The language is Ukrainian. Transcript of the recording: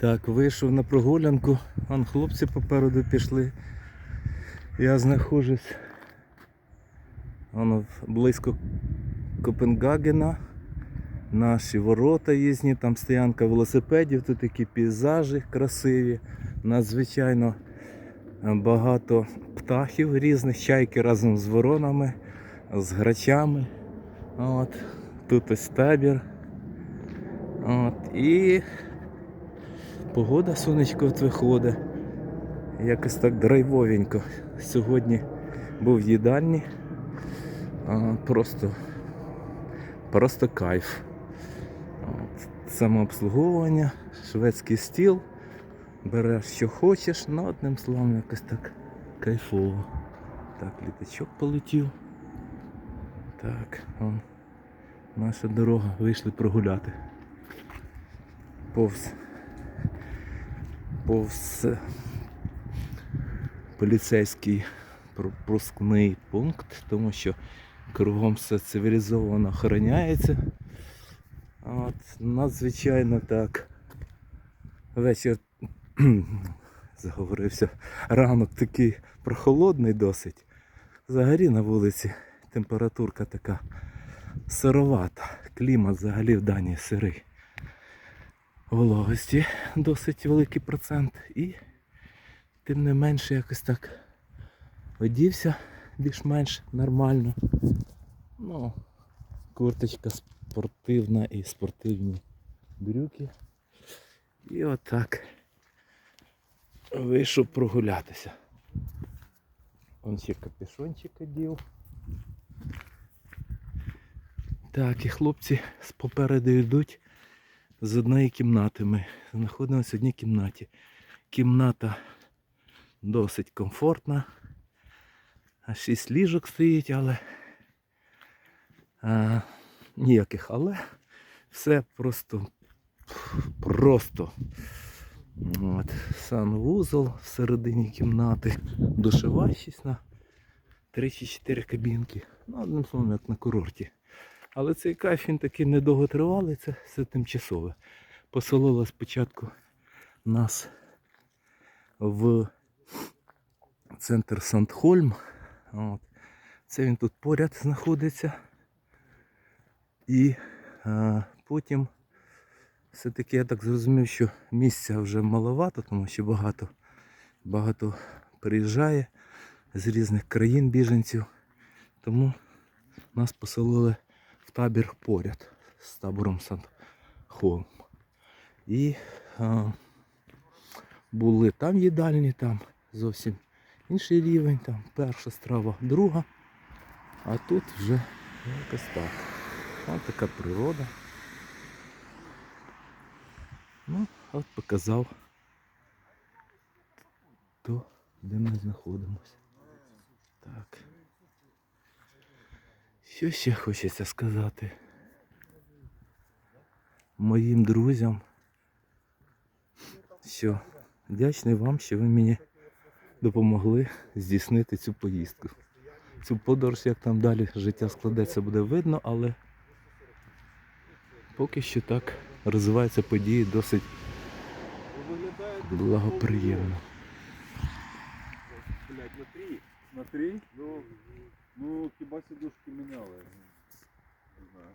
Так, вийшов на прогулянку, вон хлопці попереду пішли. Я знаходжусь близько Копенгагена. Наші ворота їзні, там стоянка велосипедів, тут такі пейзажі красиві. Надзвичайно багато птахів різних, чайки разом з воронами, з грачами. От. Тут ось табір. От. І погода сонечко от виходить. Якось так драйвовенько. Сьогодні був в їдальні. А, Просто, просто кайф. Самообслуговування, шведський стіл. Береш що хочеш, ну одним словом якось так кайфово. Так, літачок полетів. Так, вон наша дорога, вийшли прогуляти. Повз. Повз поліцейський пропускний пункт, тому що кругом все цивілізовано охороняється. От, надзвичайно так. Вечір заговорився. Ранок такий прохолодний досить. Взагалі на вулиці температурка така сировата. Клімат взагалі в Данії сирий. Вологості досить великий процент. І тим не менше якось так одівся більш-менш нормально. Ну, курточка спортивна і спортивні брюки. І отак вийшов прогулятися. Он ще капюшончик одів. Так, і хлопці попереду йдуть з одної кімнати. Ми знаходимося в одній кімнаті. Кімната досить комфортна. Шість ліжок стоїть, але а, ніяких але. Все просто просто. От, санвузол всередині кімнати. Душева 6 на 3 чи 4 кабінки. Ну, одним словом, як на курорті. Але цей кайф він такий недовготривалий, це все тимчасове. Поселили спочатку нас в центр Сандхольм. От. Це він тут поряд знаходиться. І а, потім все-таки я так зрозумів, що місця вже маловато, тому що багато, багато приїжджає з різних країн біженців. Тому нас поселили в табір поряд з табором Сан-Холм. І а, були там їдальні, там зовсім інший рівень, там перша страва, друга. А тут вже якось так. Ось така природа. Ну, от показав то, де ми знаходимося. Так. Що ще хочеться сказати? Моїм друзям. Що вдячний вам, що ви мені допомогли здійснити цю поїздку. Цю подорож, як там далі життя складеться, буде видно, але поки що так розвиваються події досить благоприємно. На три. Ну, ну хіба сідушки міняли. Не знаю.